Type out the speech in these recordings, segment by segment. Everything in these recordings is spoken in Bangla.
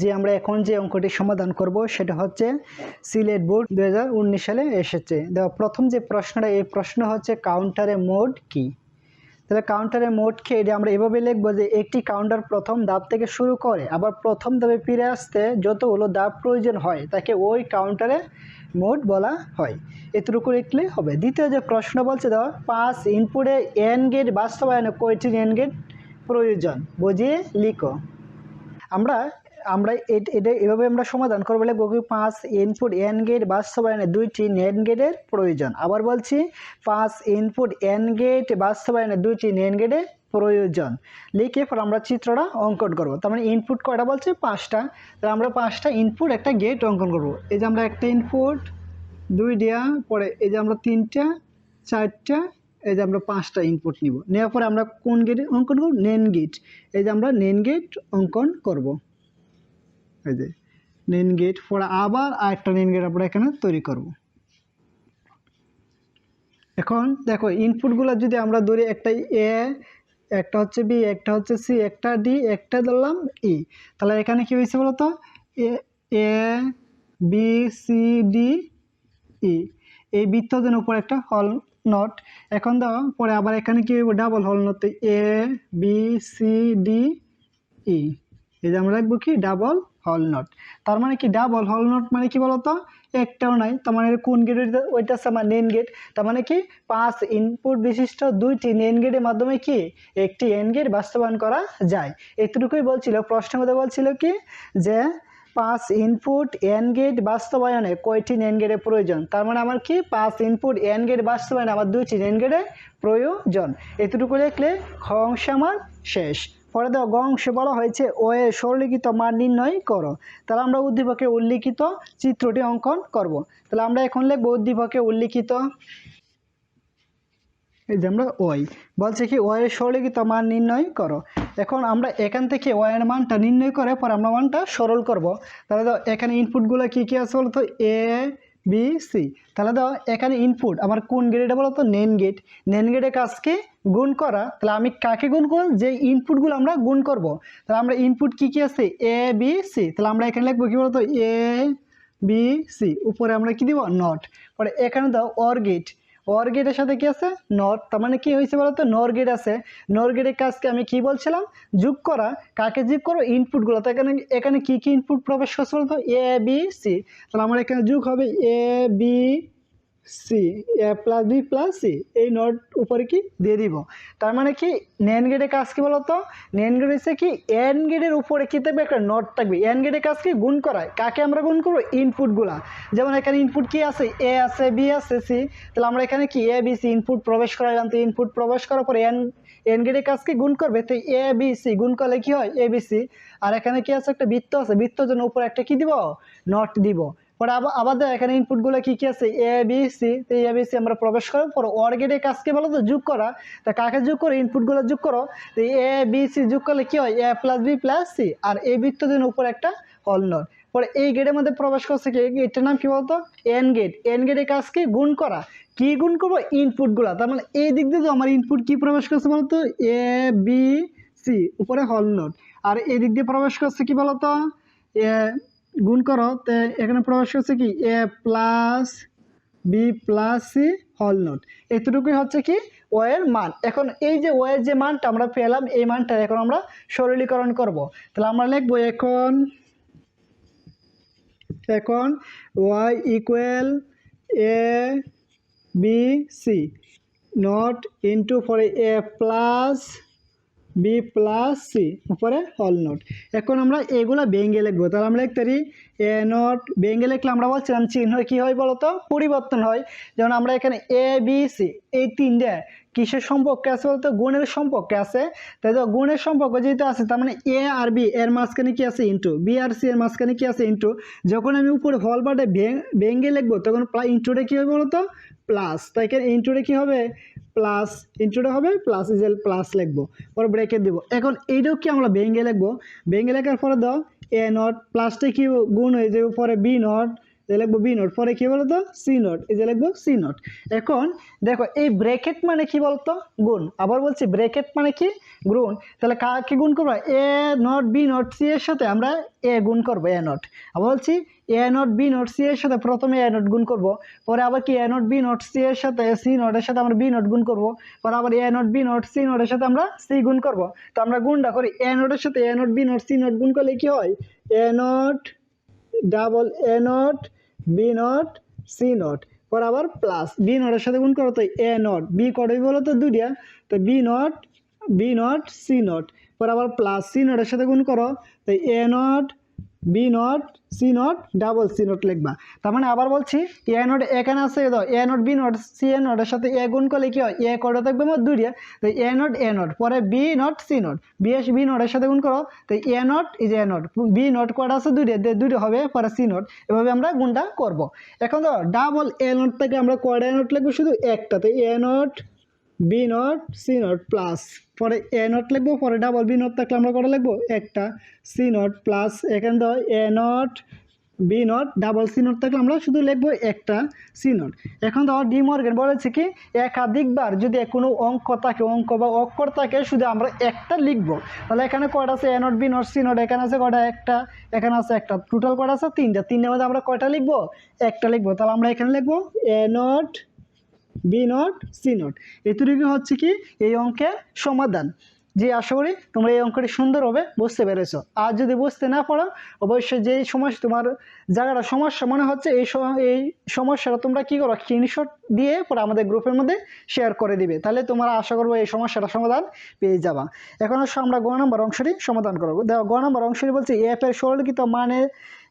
যে আমরা এখন যে অঙ্কটি সমাধান করব সেটা হচ্ছে সিলেট বোর্ড দু হাজার উনিশ সালে এসেছে। দেখো প্রথম যে প্রশ্নটা, এই প্রশ্ন হচ্ছে কাউন্টারে মোড কি? তাহলে কাউন্টারে মোড কি? এটা আমরা এভাবে লিখব যে একটি কাউন্টার প্রথম ধাপ থেকে শুরু করে, আবার প্রথম ধাপে ফিরে আসতে যতগুলো ধাপ প্রয়োজন হয়, তাকে ওই কাউন্টারে মোড বলা হয়। এতটুকু লিখলে হবে। দ্বিতীয় যে প্রশ্ন বলছে, ধর পাঁচ ইনপুটে এন গেট বাস্তবায়নে কয়টি এন গেট প্রয়োজন? বুঝিয়ে লিখো। আমরা আমরা এট- এভাবে আমরা সমাধান করব। লিখব কি পাঁচ ইনপুট এন গেট বাস্তবায়নে দুইটি নেন গেটের প্রয়োজন। আবার বলছি, পাঁচ ইনপুট এন গেট বাস্তবায়নে দুইটি নেন গেটের প্রয়োজন। লিখে পর আমরা চিত্রটা অঙ্কন করব। তার মানে ইনপুট কয়টা বলছে? পাঁচটা। তাহলে আমরা পাঁচটা ইনপুট একটা গেট অঙ্কন করব। এই যে আমরা একটা ইনপুট দুই দেওয়া পরে এই যে আমরা তিনটা, চারটা, এই যে আমরা পাঁচটা ইনপুট নিব। নেওয়ার পরে আমরা কোন গেট অঙ্কন করব? নেন গেট এই যে আমরা নেন গেট অঙ্কন করব। এই যে নেন গেট পরে আবার আরেকটা নেন গেট আমরা এখানে তৈরি করব। এখন দেখো ইনপুটগুলো যদি আমরা ধরি, একটা এ একটা হচ্ছে বি একটা হচ্ছে সি একটা ডি একটা ধরলাম ই তাহলে এখানে কি হয়েছে বলতো? A A B C D E এই বৃত্তদের উপর একটা হল নট। এখন দাও পরে আবার এখানে কি ডাবল হল not A B C D E এই যে আমরা লিখব কি? ডাবল হল নট তার মানে কি? ডাবল হল নট মানে কি বলতো? একটাও নাই। তার মানে কোন গেট ওইটা হচ্ছে আমার নেন গেট তার মানে কি? পাঁচ ইনপুট বিশিষ্ট দুইটি নেন গেটের মাধ্যমে কি? একটি এন গেট বাস্তবায়ন করা যায়। এতটুকুই বলছিল প্রশ্নের মধ্যে বলছিল কি? যে পাঁচ ইনপুট এন গেট বাস্তবায়নে কয়টি নেন গেটের প্রয়োজন? তার মানে আমার কি? পাঁচ ইনপুট এন গেট বাস্তবায়নে আমার দুইটি নেন গেটের প্রয়োজন। এতটুকু লিখলে খ অংশ আমার শেষ। পরে দেখো গ অংশে বলা হয়েছে ও এ সরলিখিত মান নির্ণয় করো। তাহলে আমরা উদ্দীপকে উল্লিখিত চিত্রটি অঙ্কন করব। তাহলে আমরা এখন লিখব উদ্দীপকে উল্লিখিত, এই যে আমরা ওয়াই। বলছে কি ওয়ের সরলিখিত মান নির্ণয় করো। এখন আমরা এখান থেকে ওয়ের মানটা নির্ণয় করে পর আমরা মানটা সরল করব। তাহলে এখানে ইনপুটগুলো কি কি আছে বলতো? এ বি সি তাহলে দাও, এখানে ইনপুট আমার কোন গেটটা বলো তো? নেন গেট নেন গেটের কাজকে গুণ করা। তাহলে আমি কাকে গুণ করব? যে ইনপুটগুলো আমরা গুণ করব। তাহলে আমরা ইনপুট কি কি আছে? এ বি সি তাহলে আমরা এখানে লিখব কি বলতো? এ বি সি উপরে আমরা কি দিব? নট পরে এখানে দাও অর গেট অর গেটের সাথে কি আছে? নর তার মানে কি হয়েছে বলতো? নর গেট আছে। নর গেটের কাজকে আমি কি বলছিলাম? যুগ করা। কাকে যোগ করো ইনপুটগুলো তো এখানে এখানে কী কী ইনপুট প্রবেশ করছে বলতো? এ বি সি তাহলে আমার এখানে যুগ হবে A B C A plus B plus C এই নোট উপরে কি? দিয়ে দিব। তার মানে কি? নেন গেটের কাজ কি বলতো? নেন গেট হচ্ছে কি? এন গেটের উপরে কি থাকবে? একটা নোট থাকবে। এন গেটের কাজ কি? গুণ করায় কাকে আমরা গুণ করব? ইনপুটগুলা যেমন এখানে ইনপুট কি আছে? এ আছে বি আছে সি তাহলে আমরা এখানে কি? এ বি সি ইনপুট প্রবেশ করাইলাম। তো ইনপুট প্রবেশ করার পরে এন এন গেটের কাজকে গুণ করবে। তো এ বি সি গুণ করলে কি হয়? এ বি সি আর এখানে কি আছে? একটা বৃত্ত আছে। বৃত্তর জন্য উপরে একটা কি দিব? নট দিব। পরে আবার এখানে ইনপুটগুলো কি কি আছে? এ বি সি তো এ বি সি আমরা প্রবেশ করার পর গেটের কাজকে বলো তো যোগ করা। তা কাকে যোগ করো? ইনপুটগুলো যোগ করো। তো এ বি সি যোগ করলে কি হয়? A plus B plus C আর এই বৃত্তর জন্য উপরে একটা হল নট পরে এই গেটের মধ্যে প্রবেশ করছে কি? এটার নাম কি বলতো? এন গেট এন গেটের কাজকে গুণ করা। কি গুণ করব? ইনপুটগুলো তার মানে এই দিক দিয়ে তো আমার ইনপুট কি প্রবেশ করছে বলতো এ বি সি উপরে হল নোট আর এই দিক দিয়ে প্রবেশ করছে কি বলতো এ গুণ করো, তো এখানে প্রবেশ করছে কি? A plus B plus C হল নোট এতটুকুই হচ্ছে কি? ওয়ের মান। এখন এই যে ওয়ের যে মানটা আমরা পেলাম, এই মানটা এখন আমরা সরলীকরণ করব। তাহলে আমরা লিখব এখন এখন Y equal A B C not into পরে A plus B plus C উপরে অল নোট এখন আমরা এগুলো ভেঙে লিখব। তাহলে আমরা লিখতে পারি এ নোট ভেঙে লিখলে আমরা বলছিলাম চিহ্ন কী হয় বলতো? পরিবর্তন হয়। যেমন আমরা এখানে এ বি সি এই তিনটে কিসের সম্পর্কে আছে বলতো? গুণের সম্পর্কে আছে। তাই তো গুণের সম্পর্ক যেহেতু আছে, তার মানে এ আর বি এর মাঝখানে কি আছে? ইন্টু বি আর সি এর মাঝখানে কি আছে? ইন্টু যখন আমি উপরে হল বাটে ভেঙে লিখব, তখন ইন্টুটা কী হবে বলতো? প্লাস তাই এখানে ইন্টুটা কী হবে? প্লাস ইন্টুটা হবে প্লাস ইজেল প্লাস লিখব, পরে ব্রেকেট দেবো। এখন এইটাও কি আমরা ভেঙে লিখব? ভেঙে লেখার পরে দাও এ নট প্লাসটা কি গুণ হয়ে যাবে? পরে বি নট যে লিখব বি নোট পরে কি বলতো? সি নোট এই যে লিখব সি নোট এখন দেখো, এই ব্রেকেট মানে কি বলতো? গুণ। আবার বলছি ব্রেকেট মানে কি? গুণ। তাহলে কাকে গুণ করব? A not B not C এর সাথে আমরা এ গুণ করব এ নট আবার বলছি A not B not C এর সাথে প্রথমে এ নট গুণ করব। পরে আবার কি A not B not C এর সাথে সি নটের সাথে আমরা বি নট গুণ করব। পরে আবার A not B not C নটের সাথে আমরা সি গুণ করব। তো আমরা গুণটা করি এ নটের সাথে A not B not C not গুণ করলে কি হয়? A not double A not, B not, C not. পর আবার প্লাস। বি নটের সাথে গুণ করো তো এ নট। বি কটাই বলো তো দুটিয়া তো B not B not, C not. পর আবার প্লাস সি নটের সাথে গুণ করো। তো A not B not, C not, double C not লিখবা। তার মানে আবার বলছি, এ নট এখানে আছে তো A not, B not, C A নটের সাথে এ গুণ করলে কি হয়? এ কটা থাকবে আমার দুইটা। তো এ নট এ নট, পরে B not, C not. B S, B নটের সাথে গুণ করো। তো A not is A not, B not কটা আছে? দুইটা। দুইটা হবে, পরে সি নট। এভাবে আমরা গুণটা করব। এখন তো ডাবল এ নট থেকে আমরা কয়টা এ নট লিখব? শুধু একটা। তো A not B not C not plus পরে এ নট লিখব, পরে ডাবল বি নট থাকলে আমরা কটা লিখব? একটা। সি নট প্লাস এখানে তো A not B not double C not থাকলে আমরা শুধু লিখব একটা সি নট এখন তো ডি মর্গেন বলেছে কি, একাধিকবার যদি কোনো অঙ্ক থাকে, অঙ্ক বা অক্ষর থাকে, শুধু আমরা একটা লিখব। তাহলে এখানে কয়টা আছে? A not B not C not এখানে আছে কয়টা? একটা। এখানে আছে একটা। টোটাল কয়টা আছে? তিনটা। তিনটার মধ্যে আমরা কয়টা লিখব? একটা লিখব। তাহলে আমরা এখানে লিখব A not B not C not এতটুকু হচ্ছে কি এই অঙ্কের সমাধান। যে আশা করি তোমরা এই অঙ্কটি সুন্দরভাবে বুঝতে পেরেছ। আর যদি বুঝতে না পারো, অবশ্যই যেই সমস্যা তোমার জায়গাটা সমস্যা মনে হচ্ছে, এই এই সমস্যাটা তোমরা কী করো স্ক্রিনশট দিয়ে পরে আমাদের গ্রুপের মধ্যে শেয়ার করে দিবে। তাহলে তোমরা আশা করব এই সমস্যাটা সমাধান পেয়ে যাবা। এখন হচ্ছে আমরা গ নম্বর অংশটি সমাধান করব। দেখো, গ নম্বর অংশটি বলছি এফ এর সরলীকৃত মানে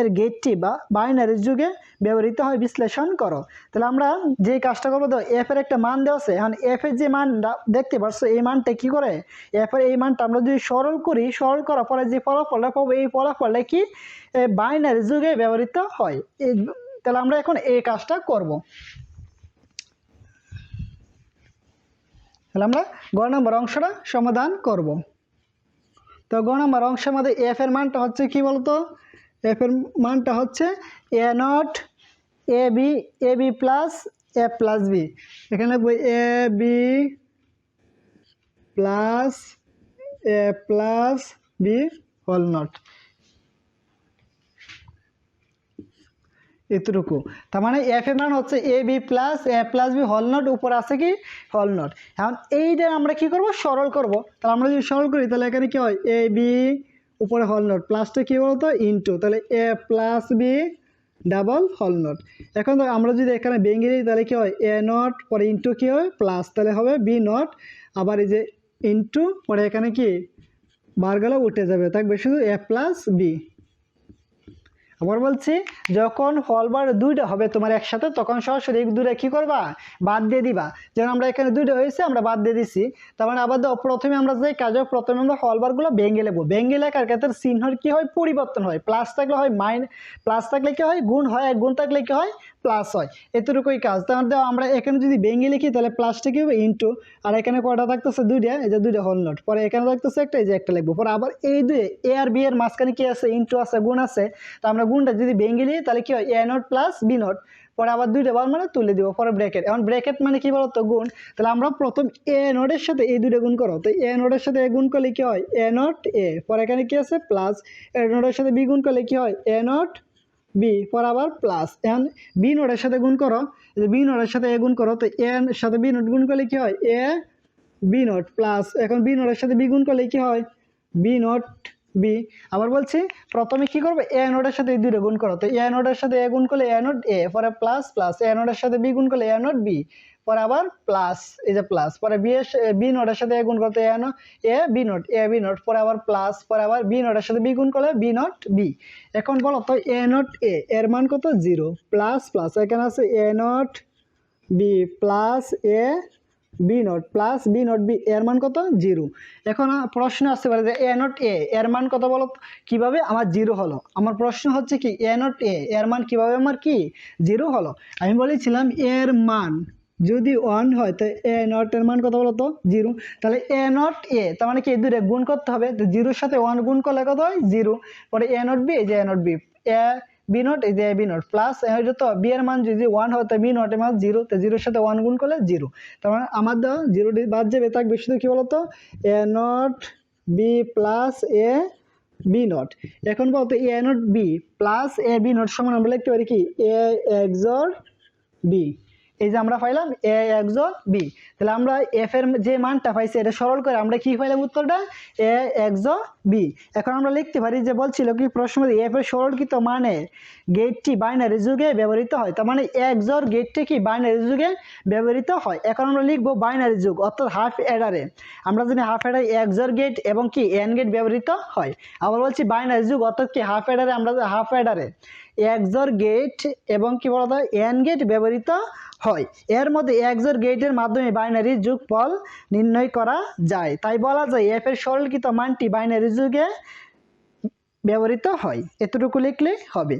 এর গেটটি বা বাইনারি যুগে ব্যবহৃত হয়, বিশ্লেষণ করো। তাহলে আমরা যে কাজটা করব তো এফ এর একটা মান দেওয়া আছে। এখন এফ এর যে মানটা দেখতে পাচ্ছ এই মানটা কি করে? এফ এর এই মানটা আমরা যদি সরল করি, সরল করার পরে যে ফলাফলটা পাবো এই ফলাফলটা কি? বাইনারি যুগে ব্যবহৃত হয়। তাহলে আমরা এখন এই কাজটা করব। তাহলে আমরা গ নম্বর অংশটা সমাধান করব। তো গ নম্বর অংশের মধ্যে এফ এর মানটা হচ্ছে কি বলতো? এফ এর মানটা হচ্ছে A not A B A B plus A plus B এখানে লিখব A B plus A plus B whole not এতটুকু। তার মানে এফ এর মান হচ্ছে A B plus A plus B হল নট উপরে আছে কি হল নট এখন এইটা আমরা কি করব? সরল করব। তাহলে আমরা যদি সরল করি, তাহলে এখানে কি হয়? এ বি উপরে হল নট প্লাসটা কী বলতো? ইন্টু তাহলে এ প্লাস বি ডাবল হল নট এখন আমরা যদি এখানে ভেঙে দিই, তাহলে কি হয়? এ নট পরে ইন্টু কী হয়? প্লাস তাহলে হবে বি নট আবার এই যে ইন্টু পরে এখানে কি? বারগুলো উঠে যাবে। থাকবে শুধু এ প্লাস বি আবার বলছি, যখন হলবার দুইটা হবে তোমার একসাথে, তখন সরাসরি এক কী করবা? বাদ দিয়ে দিবা। যেমন আমরা এখানে দুইটা হয়েছে, আমরা বাদ দিয়ে দিছি। তার মানে আবার প্রথমে আমরা যে কাজ প্রথমে আমরা হলবারগুলো ভেঙে নেব ভেঙে লেখার ক্ষেত্রে চিহ্ন কী হয়? পরিবর্তন হয়। প্লাস থাকলে হয় মাইন প্লাস থাকলে কি হয়? গুণ হয়। আর গুণ থাকলে কি হয়? প্লাস হয়। এতটুকুই কাজ। তার আমরা এখানে যদি ভেঙে লিখি, তাহলে প্লাসটা কি হবে? ইন্টু আর এখানে কয়টা থাকতেছে? দুইটা। এই যে দুইটা হল নোট পরে এখানে থাকতেছে একটা, এই যে একটা লিখব। পরে আবার এই দুই এ আর বি এর মাঝখানে কি আছে? ইন্টু আছে, গুণ আছে। তা আমরা গুণটা যদি ভেঙে দিই তাহলে কি হয়? A not plus B not পরে আবার দুইটা বার মানে তুলে দিব। পরে ব্র্যাকেট এখন ব্র্যাকেট মানে কি বলতো? গুণ। তাহলে আমরা প্রথম এ নোটের সাথে এই দুটো গুণ করো। তো এ নোটের সাথে এ গুণ করলে কি হয়? এ নট এ পরে এখানে কি আছে? প্লাস এ নোটের সাথে বি গুণ করলে কি হয়? এ নট বি ফর আবার প্লাস এন বি নোটের সাথে গুণ করো। বি নোটের সাথে এ গুণ করো, তো এর সাথে বি নোট গুণ করলে কী হয়? এ বি নোট প্লাস এখন বি নোটের সাথে বি গুণ করলে কী হয়? বি নোট বি আবার বলছি, প্রথমে কি করবে? এ নোটের সাথে এই দুটো গুণ করো। তো এ নোটের সাথে এ গুণ করলে এ নোট এ পরে প্লাস প্লাস এ নোটের সাথে বি গুণ করলে এ নোট বি পরে আবার প্লাস এই যে প্লাস পরে বি এর বি নোটের সাথে এ গুণ করতে A no A B not A B not পরে আবার প্লাস পরে আবার বি নোটের সাথে বি গুণ করলে বি নোট বি এখন বলো তো এ নোট এ এর মান কত? জিরো প্লাস প্লাস এখানে আছে A not B plus A B not plus B not B এর মান কত? জিরো এখন প্রশ্ন আসতে পারে যে এ নট এ এর মান কত বলো? কীভাবে? আমার জিরো হলো। আমার প্রশ্ন হচ্ছে কি এ নট এ এর মান কীভাবে আমার কি? জিরো হলো। আমি বলেছিলাম এর মান, যদি ওয়ান হয়, তো এ নট এর মান কত তো? জিরো তাহলে এ নট এ তার মানে কি, এই দুটো গুণ করতে হবে। তো জিরোর সাথে ওয়ান গুণ করলে কত হয়? জিরো পরে এ নট বি এই যে A not B A B not এই যে বি নট প্লাস এটা তো বি এর মান যদি ওয়ান হয় তো বি নটের মান জিরো তো জিরোর সাথে ওয়ান গুণ করলে জিরো তার মানে আমার দেওয়া জিরোটি বাদ যাবে, থাকবে শুধু কী বলতো? A not B plus A B not এখন বলতো A not B plus A B not সমান আমরা লিখতে পারি কি? এ এক্সর বি এই যে আমরা পাইলাম এ এক্সর বি। তাহলে আমরা এফ এর যে মানটা পাইছি, এটা সরল করে আমরা কি পাইলাম উত্তরটা? A XOR B. এখন আমরা লিখতে পারি যে বলছিল কি, প্রশ্ন এফ এর সরলকৃত মানে গেটটি বাইনারি যুগে ব্যবহৃত হয়। তার মানে এক্সর গেটটি কি বাইনারি যুগে ব্যবহৃত হয়? এখন আমরা লিখব বাইনারি যুগ, অর্থাৎ হাফ অ্যাডারে। আমরা জানি হাফ অ্যাডারে এক্সর গেট এবং কি এন গেট ব্যবহৃত হয়। আবার বলছি বাইনারি যুগ, অর্থাৎ কি হাফ অ্যাডারে, আমরা হাফ অ্যাডারে। এক্সর গেট এবং কি বলা হয় এন গেট ব্যবহৃত হয়। এর মধ্যে এক্সর গেটের মাধ্যমে বাইনারি যোগফল নির্ণয় করা যায়। তাই বলা যায় এফ এর সরলকৃত মানটি বাইনারি যুগে ব্যবহৃত হয়। এতটুকু লিখলে হবে।